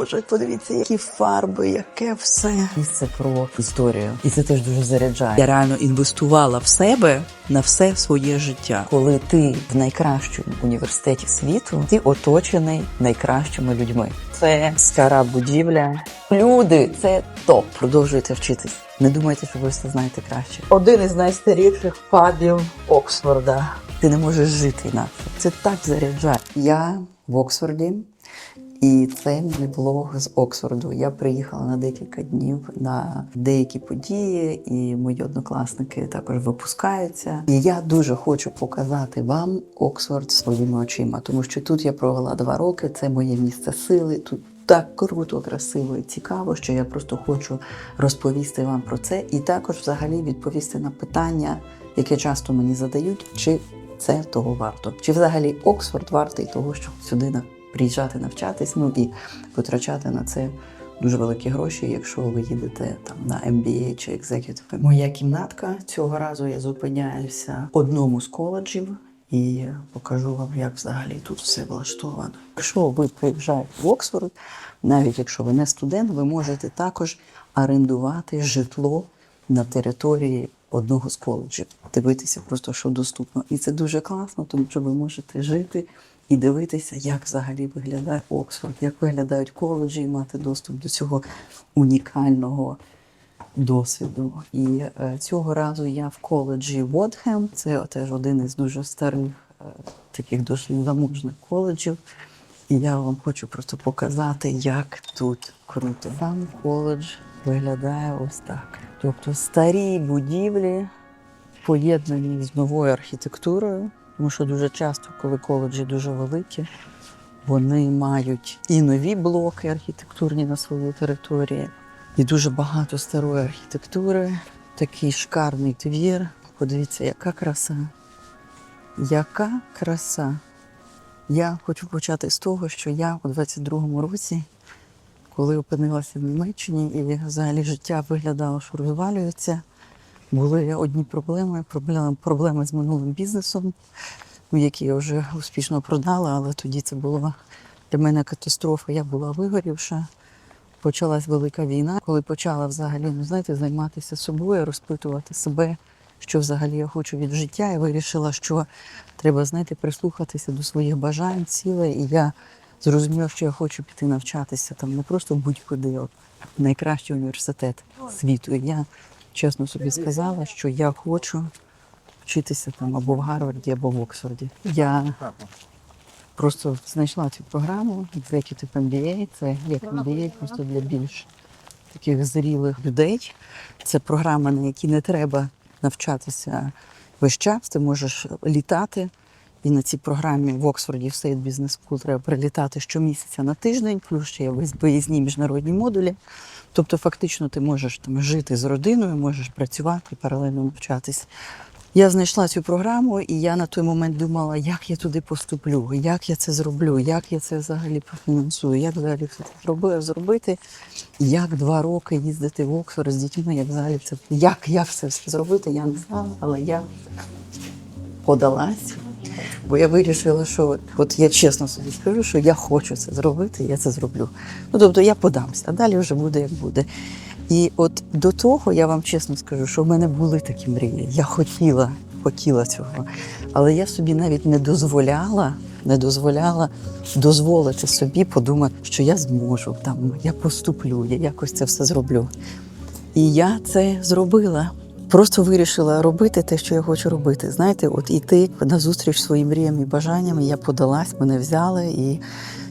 Боже, подивіться, які фарби, яке все. І це про історію. І це теж дуже заряджає. Я реально інвестувала в себе на все своє життя. Коли ти в найкращому університеті світу, ти оточений найкращими людьми. Це стара будівля. Люди, це топ. Продовжуйте вчитись. Не думайте, що ви все знаєте краще. Один із найстаріших пабів Оксфорда. Ти не можеш жити інакше. Це так заряджає. Я в Оксфорді, і це мій блог з Оксфорду. Я приїхала на декілька днів на деякі події, і мої однокласники також випускаються. І я дуже хочу показати вам Оксфорд своїми очима, тому що тут я провела два роки. Це моє місце сили. Тут так круто, красиво і цікаво, що я просто хочу розповісти вам про це, і також взагалі відповісти на питання, яке часто мені задають, чи це того варто, чи взагалі Оксфорд вартий того, щоб сюди на- приїжджати навчатись, ну і витрачати на це. Дуже великі гроші, якщо ви їдете там на MBA чи Executive. Моя кімнатка цього разу я зупиняюся в одному з коледжів і покажу вам, як взагалі тут все влаштовано. Якщо ви приїжджаєте в Оксфорд, навіть якщо ви не студент, ви можете також орендувати житло на території одного з коледжів, дивитися просто, що доступно. І це дуже класно, тому що ви можете жити і дивитися, як взагалі виглядає Оксфорд, як виглядають коледжі, і мати доступ до цього унікального досвіду. І е, цього разу я в коледжі Водхем. Це теж один із дуже старих, е, таких дуже заможних коледжів. І я вам хочу просто показати, як тут круто. Сам коледж виглядає ось так. Тобто старі будівлі поєднані з новою архітектурою, тому що дуже часто, коли коледжі дуже великі, вони мають і нові блоки архітектурні на своїй території, і дуже багато старої архітектури. Такий шикарний двір. Подивіться, яка краса. Яка краса. Я хочу почати з того, що я у 22-му році, коли опинилася в Німеччині, і взагалі життя виглядало, що розвалюється, були одні проблеми, проблеми, проблеми з минулим бізнесом, який я вже успішно продала, але тоді це була для мене катастрофа. Я була вигорівша. Почалась велика війна, коли почала взагалі, ну знаєте, займатися собою, розпитувати себе, що взагалі я хочу від життя, і вирішила, що треба, знаєте, прислухатися до своїх бажань, цілей. І я зрозуміла, що я хочу піти навчатися там не просто будь-куди, а найкращий університет світу. І я чесно собі сказала, що я хочу вчитися там або в Гарварді, або в Оксфорді. Я просто знайшла цю програму Executive MBA. Це як MBA, просто для більш таких зрілих людей. Це програма, на якій не треба навчатися весь час. Ти можеш літати. І на цій програмі в Оксфорді в State Business School треба прилітати щомісяця на тиждень, плюс ще є виїзні міжнародні модулі. Тобто, фактично, ти можеш там жити з родиною, можеш працювати паралельно навчатись. Я знайшла цю програму, і я на той момент думала, як я туди поступлю, як я це зроблю, як я це взагалі профінансую, як взагалі все це зроби- зробити, як два роки їздити в Оксфорд з дітьми, як взагалі це як, як все зробити, я не знала, але я подалась. Бо я вирішила, що от, от я чесно собі скажу, що я хочу це зробити, я це зроблю. Ну тобто я подамся, а далі вже буде як буде. І от до того я вам чесно скажу, що в мене були такі мрії. Я хотіла, хотіла цього. Але я собі навіть не дозволяла, не дозволяла дозволити собі подумати, що я зможу, там, я поступлю, я якось це все зроблю. І я це зробила. Просто вирішила робити те, що я хочу робити. Знаєте, от іти на зустріч своїм мріям і бажанням. Я подалась, мене взяли, і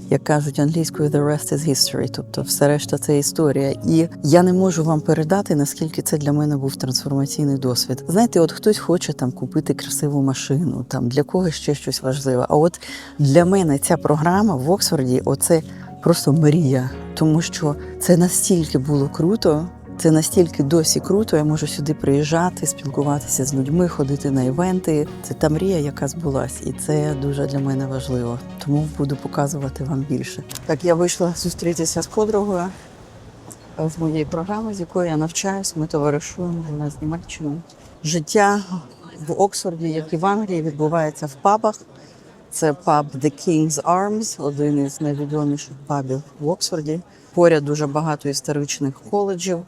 як кажуть англійською, the rest is history, тобто все решта це історія. І я не можу вам передати, наскільки це для мене був трансформаційний досвід. Знаєте, от хтось хоче там купити красиву машину, там для когось ще щось важливе. А от для мене ця програма в Оксфорді, оце просто мрія, тому що це настільки було круто. Це настільки досі круто. Я можу сюди приїжджати, спілкуватися з людьми, ходити на івенти. Це та мрія, яка збулась, і це дуже для мене важливо. Тому буду показувати вам більше. Так, я вийшла зустрітися з подругою з моєї програми, з якої я навчаюсь. Ми товаришуємо вона з Німеччини. Життя в Оксфорді, як і в Англії, відбувається в пабах. Це паб The King's Arms, один із найвідоміших пабів в Оксфорді. Поряд дуже багато історичних коледжів.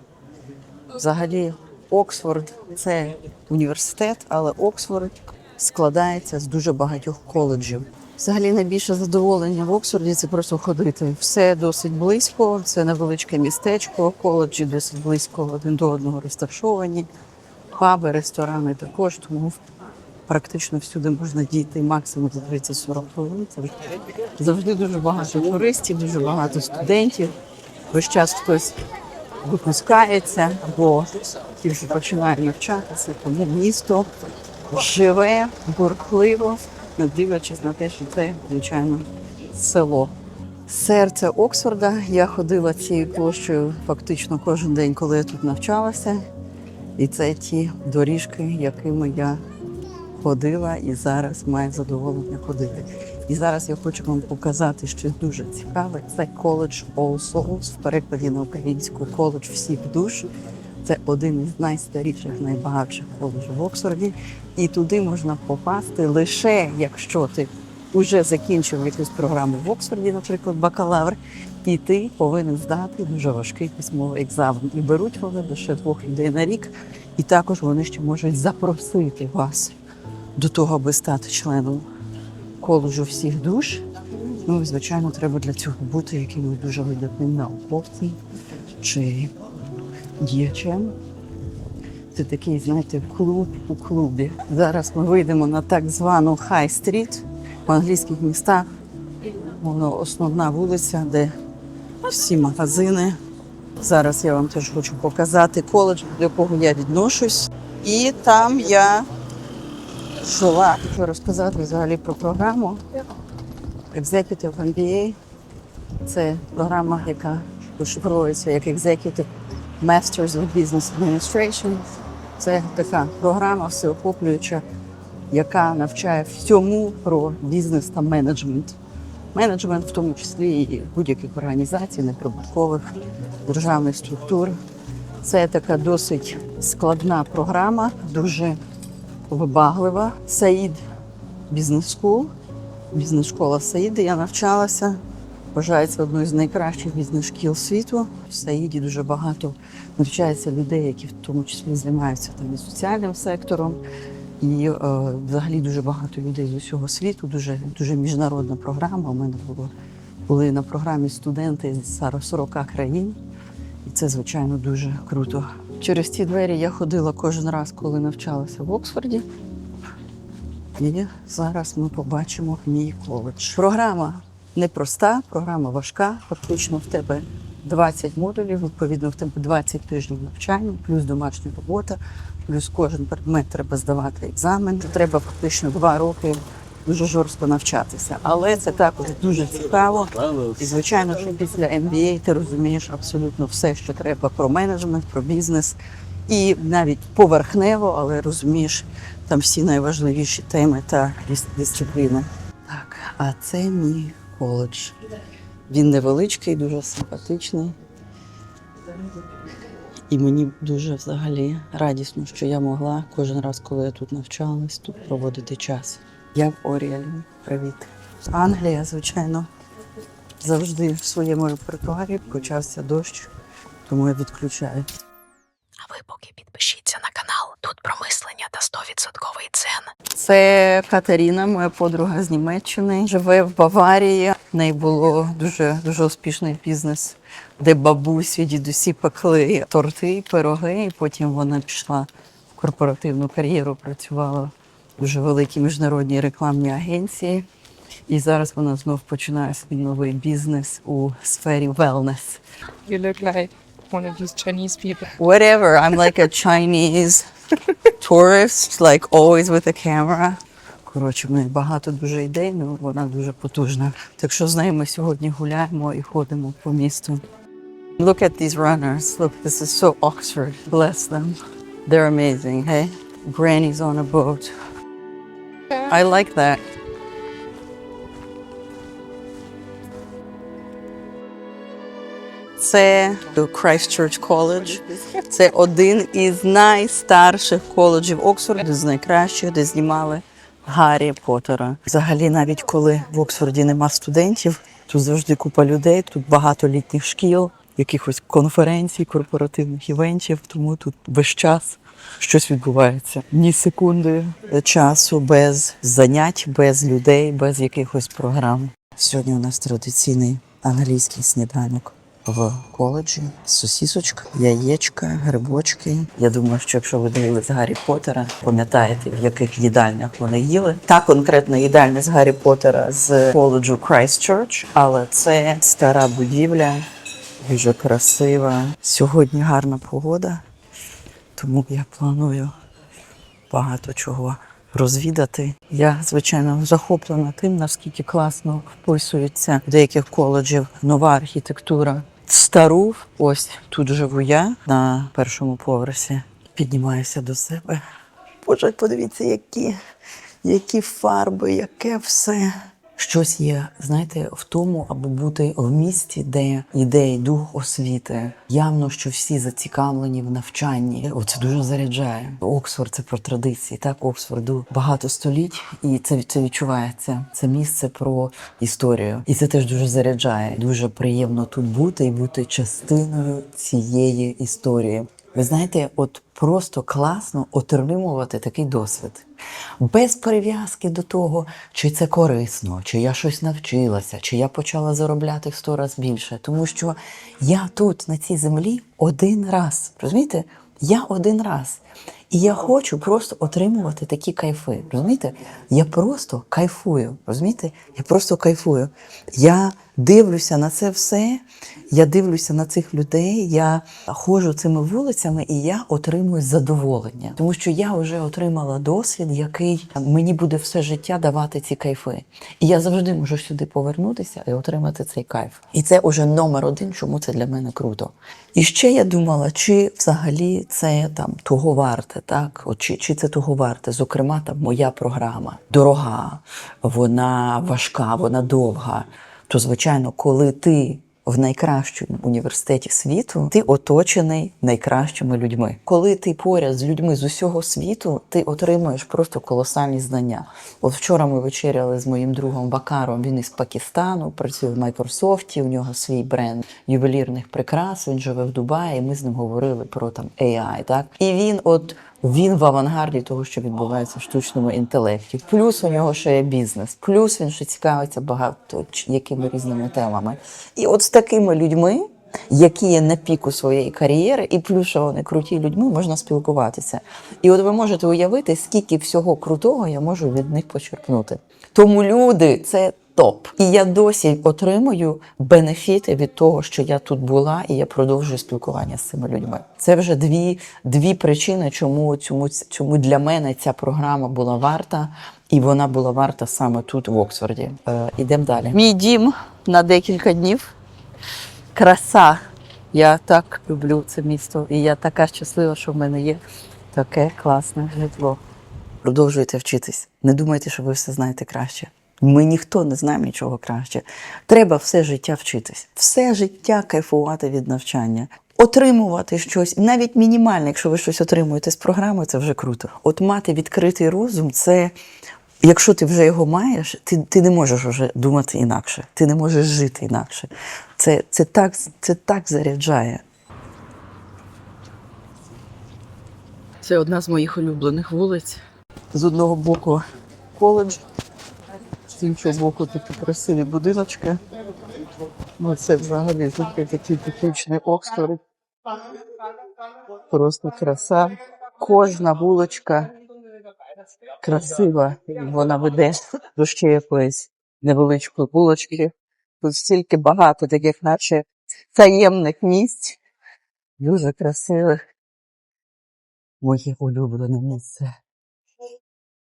Взагалі, Оксфорд це університет, але Оксфорд складається з дуже багатьох коледжів. Взагалі найбільше задоволення в Оксфорді це просто ходити. Все досить близько, це невеличке містечко, коледжі досить близько один до одного розташовані, паби, ресторани також, тому практично всюди можна дійти максимум за 30-40 хвилин. Завжди дуже багато туристів, дуже багато студентів. Весь час хтось випускається або тільки починає навчатися, тому місто живе бурхливо, не дивлячись на те, що це, звичайно, село. Серце Оксфорда. Я ходила цією площею фактично кожен день, коли я тут навчалася. І це ті доріжки, якими я ходила і зараз маю задоволення ходити. І зараз я хочу вам показати щось дуже цікаве. Це коледж All Souls, в перекладі на українську коледж всіх душ. Це один із найстаріших, найбагатших коледжів в Оксфорді. І туди можна попасти лише якщо ти вже закінчив якусь програму в Оксфорді, наприклад, бакалавр, і ти повинен здати дуже важкий письмовий екзамен. І беруть вони лише двох людей на рік, і також вони ще можуть запросити вас до того, аби стати членом коледжу всіх душ. Ну, і, звичайно, треба для цього бути якимось дуже видатним науковцем чи діячем. Це такий, знаєте, клуб у клубі. Зараз ми вийдемо на так звану Хай-стріт в англійських містах. Воно основна вулиця, де всі магазини. Зараз я вам теж хочу показати коледж, до якого я відношусь. І там я жила. Хочу розказати взагалі про програму Executive MBA. Це програма, яка пошифровується як Executive Masters of Business Administration. Це така програма всеохоплююча, яка навчає всьому про бізнес та менеджмент. Менеджмент, в тому числі і будь-яких організацій, неприбуткових державних структур. Це така досить складна програма, дуже вибаглива. Саїд Бізнес School, бізнес-школа Саїди. Я навчалася. Вважається одною з найкращих бізнес-шкіл світу. В Саїді дуже багато навчається людей, які в тому числі займаються там і соціальним сектором. І е, взагалі дуже багато людей з усього світу, дуже, дуже міжнародна програма. У мене було, були на програмі студенти з 40 країн. І це, звичайно, дуже круто. Через ці двері я ходила кожен раз, коли навчалася в Оксфорді. І зараз ми побачимо мій коледж. Програма непроста, програма важка. Фактично в тебе 20 модулів, відповідно, в тебе 20 тижнів навчання, плюс домашня робота, плюс кожен предмет треба здавати екзамен. Треба фактично два роки дуже жорстко навчатися. Але це також дуже цікаво. І звичайно, що після MBA ти розумієш абсолютно все, що треба про менеджмент, про бізнес. І навіть поверхнево, але розумієш там всі найважливіші теми та дисципліни. Так, а це мій коледж. Він невеличкий, дуже симпатичний. І мені дуже взагалі радісно, що я могла кожен раз, коли я тут навчалась, тут проводити час. Я в Оріалі. Привіт. Англія, звичайно, завжди в своєму репертуарі почався дощ, тому я відключаю. А ви поки підпишіться на канал. Тут промислення та 100% цен. Це Катерина, моя подруга з Німеччини, живе в Баварії. В неї було дуже дуже успішний бізнес, де бабусі, дідусі пекли торти, пироги. І потім вона пішла в корпоративну кар'єру, працювала дуже великій міжнародній рекламній агенції. І зараз вона знов починає свій новий бізнес у сфері wellness. You look like one of these Chinese people. Whatever, I'm like a Chinese tourist, like always with a camera. Коротше, в неї багато дуже ідей, ну вона дуже потужна. Так що з нею ми сьогодні гуляємо і ходимо по місту. Look at these runners. Look, this is so Oxford. Bless them. They're amazing, hey? Granny's on a boat. I like that. Це Christchurch College. Це один із найстарших коледжів Оксфорду, з найкращих, де знімали Гаррі Поттера. Взагалі, навіть коли в Оксфорді нема студентів, тут завжди купа людей, тут багато літніх шкіл, якихось конференцій, корпоративних івентів, тому тут весь час щось відбувається. Ні секунди часу без занять, без людей, без якихось програм. Сьогодні у нас традиційний англійський сніданок в коледжі. Сосісочка, яєчка, грибочки. Я думаю, що якщо ви дивились Гаррі Поттера, пам'ятаєте, в яких їдальнях вони їли. Та конкретна їдальня з Гаррі Поттера з коледжу Christchurch, але це стара будівля, дуже красива. Сьогодні гарна погода, тому я планую багато чого розвідати. Я, звичайно, захоплена тим, наскільки класно вписується в деяких коледжів нова архітектура. Стару, ось тут живу я на першому поверсі. Піднімаюся до себе. Боже, подивіться, які, які фарби, яке все. Щось є, знаєте, в тому, аби бути в місті, де йде дух освіти. Явно, що всі зацікавлені в навчанні. О, це дуже заряджає. Оксфорд це про традиції. Так, Оксфорду багато століть, і це, це відчувається. Це місце про історію, і це теж дуже заряджає. Дуже приємно тут бути і бути частиною цієї історії. Ви знаєте, от просто класно отримувати такий досвід. Без прив'язки до того, чи це корисно, чи я щось навчилася, чи я почала заробляти в сто разів більше. Тому що я тут, на цій землі, один раз. Розумієте? Я один раз. І я хочу просто отримувати такі кайфи. Розумієте? Я просто кайфую. Розумієте? Я просто кайфую. Я дивлюся на це все, я дивлюся на цих людей, я ходжу цими вулицями і я отримую задоволення. Тому що я вже отримала досвід, який мені буде все життя давати ці кайфи. І я завжди можу сюди повернутися і отримати цей кайф. І це уже номер один, чому це для мене круто. І ще я думала, чи взагалі це там того варте, так? От чи, чи це того варте? Зокрема, там моя програма дорога, вона важка, вона довга. То, звичайно, коли ти в найкращому університеті світу, ти оточений найкращими людьми. Коли ти поряд з людьми з усього світу, ти отримуєш просто колосальні знання. От вчора ми вечеряли з моїм другом Бакаром. Він із Пакистану, працює в Майкрософті. У нього свій бренд ювелірних прикрас. Він живе в Дубаї. Ми з ним говорили про там AI, Так і він, от він в авангарді того, що відбувається в штучному інтелекті. Плюс у нього ще є бізнес, плюс він ще цікавиться багато якими різними темами. І от з такими людьми, які є на піку своєї кар'єри, і плюс що вони круті людьми, можна спілкуватися. І от ви можете уявити, скільки всього крутого я можу від них почерпнути. Тому люди це. Топ, і я досі отримую бенефіти від того, що я тут була, і я продовжую спілкування з цими людьми. Це вже дві, дві причини, чому, чому, чому для мене ця програма була варта, і вона була варта саме тут, в Оксфорді. Е, ідемо далі. Мій дім на декілька днів. Краса. Я так люблю це місто, і я така щаслива, що в мене є таке класне житло. Продовжуйте вчитись. Не думайте, що ви все знаєте краще. Ми ніхто не знаємо нічого краще. Треба все життя вчитись, все життя кайфувати від навчання, отримувати щось, навіть мінімальне, якщо ви щось отримуєте з програми, це вже круто. От мати відкритий розум, це якщо ти вже його маєш, ти, ти не можеш вже думати інакше, ти не можеш жити інакше. Це, це, так, це так заряджає. Це одна з моїх улюблених вулиць. З одного боку коледж, з іншого боку такі красиві будиночки. Ну, це взагалі тут такий типічний Оксфорд. Просто краса. Кожна вуличка красива. Вона веде до ще якоїсь невеличкої вулочки. Тут стільки багато таких, наче таємних місць. Дуже красивих. Моє улюблене місце.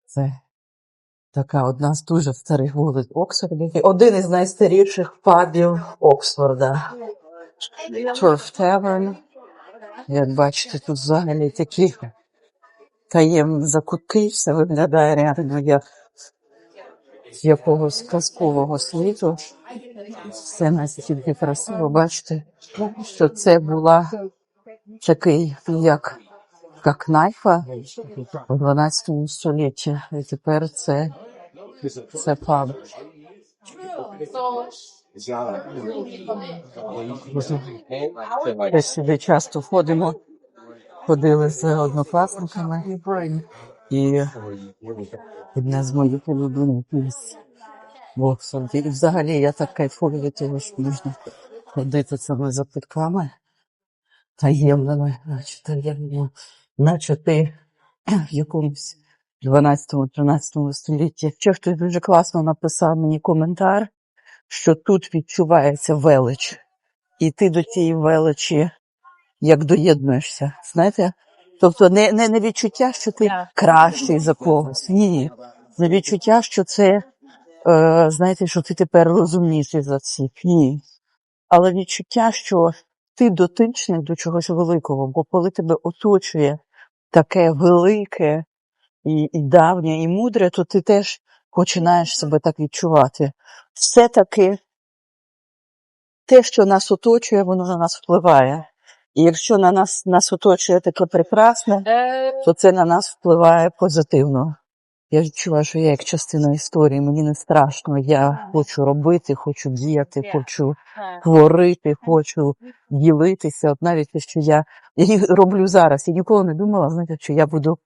Це така одна з дуже старих вулиць Оксфорді. Один із найстаріших пабів Оксфорда. Turf Tavern. Як бачите, тут взагалі такі таємні закутки, все виглядає реально як якогось казкового світу. Все настільки красиво. Бачите, що це була такий як будка кнайфа у 12 столітті. І тепер це, це паб. Ми сюди часто ходимо. Ходили з однокласниками. І одне з моїх улюблених місць. І взагалі я так кайфую від того, що можна ходити цими запитками таємними, наче таємними, наче ти в якомусь 12-13 столітті. Ще хтось дуже класно написав мені коментар, що тут відчувається велич, і ти до цієї величі як доєднуєшся. Знаєте? Тобто не, не, не відчуття, що ти кращий за когось. Ні. Не відчуття, що це, е, знаєте, що ти тепер розумніший за всіх. Ні. Але відчуття, що ти дотичний до чогось великого, бо коли тебе оточує таке велике і, і давнє, і мудре, то ти теж починаєш себе так відчувати. Все-таки те, що нас оточує, воно на нас впливає. І якщо на нас, нас оточує таке прекрасне, то це на нас впливає позитивно. Я відчуваю, що я як частина історії, мені не страшно. Я хочу робити, хочу діяти, хочу творити, хочу ділитися. От навіть те, що я, я роблю зараз. Я ніколи не думала, знаєте, що я буду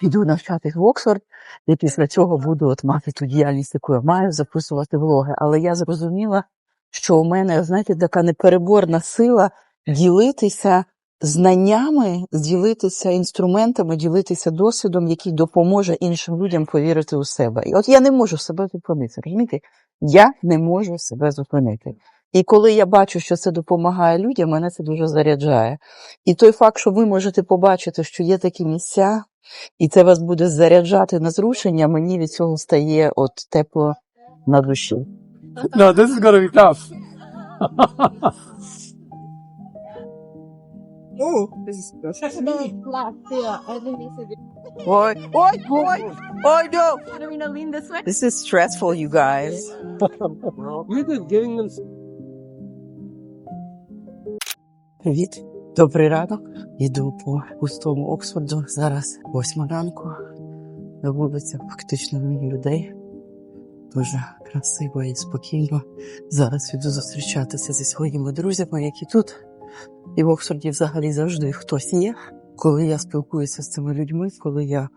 піду навчатись в Оксфорд, і після цього буду от мати ту діяльність, яку я маю, записувати влоги. Але я зрозуміла, що у мене, знаєте, така непереборна сила ділитися знаннями, ділитися інструментами, ділитися досвідом, який допоможе іншим людям повірити у себе. І от я не можу себе зупинити. Розумієте? Я не можу себе зупинити. І коли я бачу, що це допомагає людям, мене це дуже заряджає. І той факт, що ви можете побачити, що є такі місця, і це вас буде заряджати на зрушення, мені від цього стає от тепло на душі. No, this is gonna be tough. Ой, ой, ой, ой, no. This is stressful, you guys. You're just giving them Привіт, добрий ранок. Йду по пустому Оксфорду. Зараз восьма ранку. На вулицях фактично ні людей. Дуже красиво і спокійно. Зараз іду зустрічатися зі своїми друзями, які тут. І в Оксфорді взагалі завжди хтось є. Коли я спілкуюся з цими людьми, коли я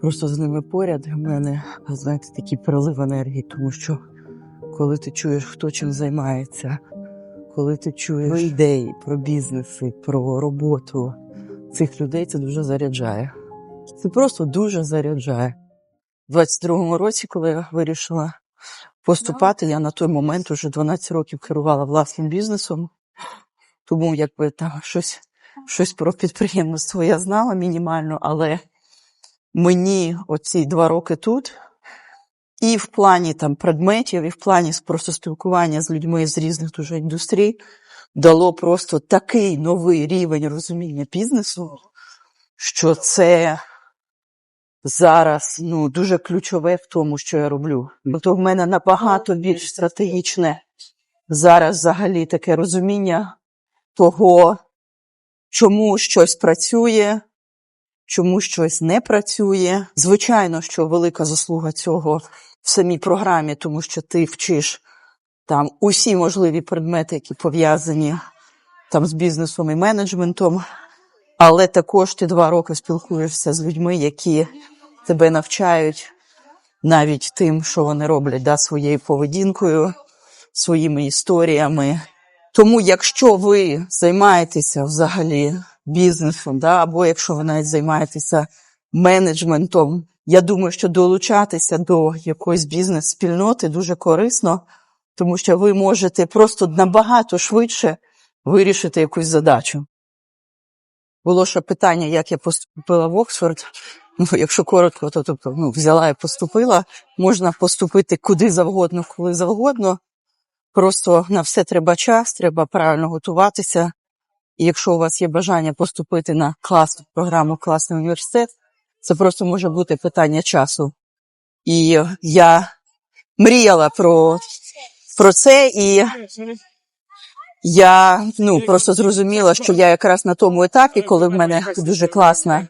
просто з ними поряд, в мене, знаєте, такий прилив енергії, тому що коли ти чуєш, хто чим займається, коли ти чуєш про ідеї, про бізнеси, про роботу цих людей, це дуже заряджає. Це просто дуже заряджає. У 22-му році, коли я вирішила поступати, я на той момент уже 12 років керувала власним бізнесом. Тому якби там щось, щось про підприємництво я знала мінімально, але мені оці два роки тут, і в плані там предметів, і в плані просто спілкування з людьми з різних дуже індустрій дало просто такий новий рівень розуміння бізнесу, що це зараз ну, дуже ключове в тому, що я роблю. Бо то в мене набагато більш стратегічне зараз взагалі таке розуміння того, чому щось працює, чому щось не працює. Звичайно, що велика заслуга цього в самій програмі, тому що ти вчиш там усі можливі предмети, які пов'язані там з бізнесом і менеджментом, але також ти два роки спілкуєшся з людьми, які тебе навчають навіть тим, що вони роблять, да, своєю поведінкою, своїми історіями. Тому, якщо ви займаєтеся взагалі бізнесом, да, або якщо ви навіть займаєтеся менеджментом, я думаю, що долучатися до якоїсь бізнес-спільноти дуже корисно, тому що ви можете просто набагато швидше вирішити якусь задачу. Було ще питання, як я поступила в Оксфорд. Ну, якщо коротко, то тобто, ну, взяла і поступила. Можна поступити куди завгодно, коли завгодно. Просто на все треба час, треба правильно готуватися. І якщо у вас є бажання поступити на класну програму, класний університет, це просто може бути питання часу. І я мріяла про, про це, і Я ну просто зрозуміла, що я якраз на тому етапі, коли в мене дуже класна,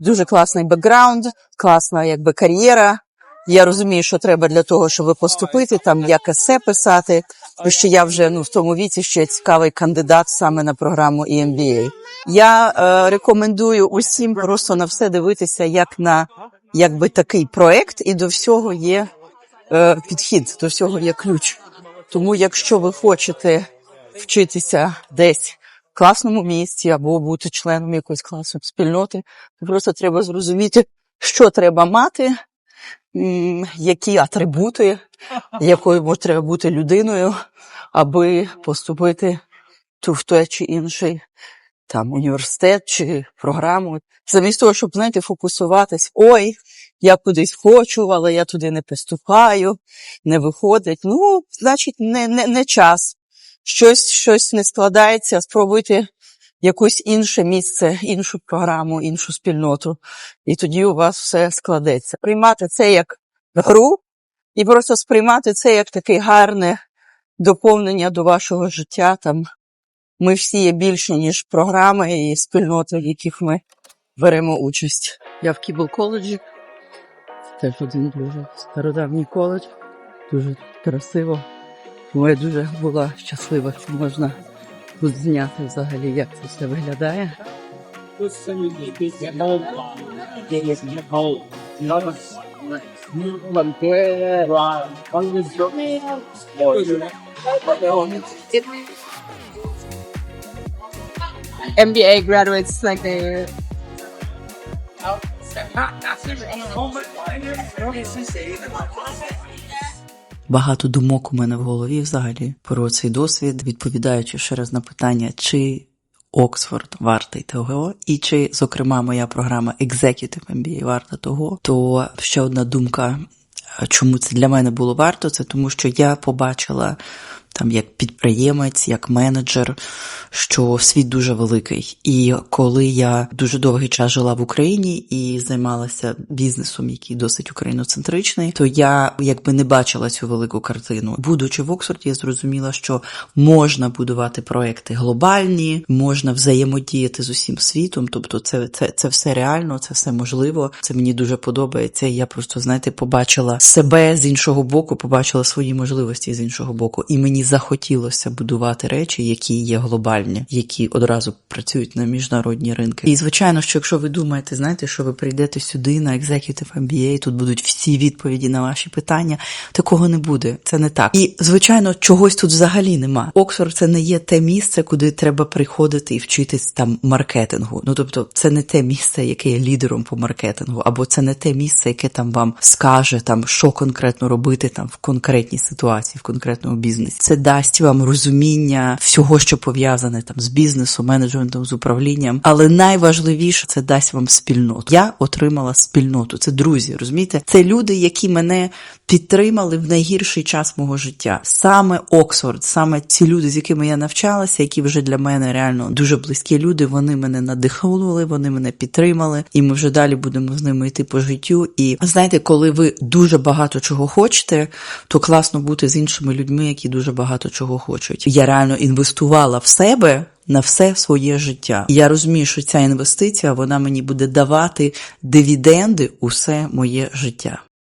дуже класний бекграунд, класна якби кар'єра. Я розумію, що треба для того, щоб поступити, там як есе писати. Тому що я вже ну в тому віці ще цікавий кандидат саме на програму EMBA. Я е, рекомендую усім просто на все дивитися як на якби такий проект, і до всього є е, підхід, до всього є ключ. Тому, якщо ви хочете вчитися десь в класному місці або бути членом якоїсь класної спільноти, то просто треба зрозуміти, що треба мати, які атрибути, якою треба бути людиною, аби поступити ту в той чи інший там університет чи програму. Замість того, щоб знаєте, фокусуватись, ой, я кудись хочу, але я туди не поступаю, не виходить. Ну, значить, не, не, не час. Щось, щось не складається, спробуйте якусь інше місце, іншу програму, іншу спільноту, і тоді у вас все складеться. Приймати це як гру і просто сприймати це як таке гарне доповнення до вашого життя. Там ми всі є більше, ніж програми і спільноти, в яких ми беремо участь. Я в Кібл коледжі. Теж один дуже стародавній коледж, дуже красиво. Тому я дуже була щаслива, що можна тут зняти взагалі, як це все виглядає. MBA graduates like they Багато думок у мене в голові взагалі про цей досвід, відповідаючи ще раз на питання, чи Оксфорд вартий того, і чи, зокрема, моя програма Executive MBA варта того, то ще одна думка, чому це для мене було варто, це тому, що я побачила там як підприємець, як менеджер, що світ дуже великий. І коли я дуже довгий час жила в Україні і займалася бізнесом, який досить україноцентричний, то я якби не бачила цю велику картину. Будучи в Оксфорді, я зрозуміла, що можна будувати проекти глобальні, можна взаємодіяти з усім світом. Тобто, це, це, це все реально, це все можливо. Це мені дуже подобається. Я просто, знаєте, побачила себе з іншого боку, побачила свої можливості з іншого боку. І мені захотілося будувати речі, які є глобальні, які одразу працюють на міжнародні ринки. І звичайно, що якщо ви думаєте, знаєте, що ви прийдете сюди на Executive MBA, тут будуть всі відповіді на ваші питання, такого не буде. Це не так. І звичайно, чогось тут взагалі нема. Оксфорд це не є те місце, куди треба приходити і вчитись там маркетингу. Ну тобто, це не те місце, яке є лідером по маркетингу, або це не те місце, яке там вам скаже там, що конкретно робити там в конкретній ситуації, в конкретному бізнесі. Це дасть вам розуміння всього, що пов'язане там з бізнесом, менеджментом, з управлінням. Але найважливіше це дасть вам спільноту. Я отримала спільноту. Це друзі, розумієте? Це люди, які мене підтримали в найгірший час мого життя. Саме Оксфорд, саме ці люди, з якими я навчалася, які вже для мене реально дуже близькі люди. Вони мене надихнули, вони мене підтримали, і ми вже далі будемо з ними йти по життю. І знаєте, коли ви дуже багато чого хочете, то класно бути з іншими людьми, які дуже багато чого хочуть. Я реально інвестувала в себе. На все своє життя. Я розумію, що ця інвестиція вона мені буде давати дивіденди усе моє життя.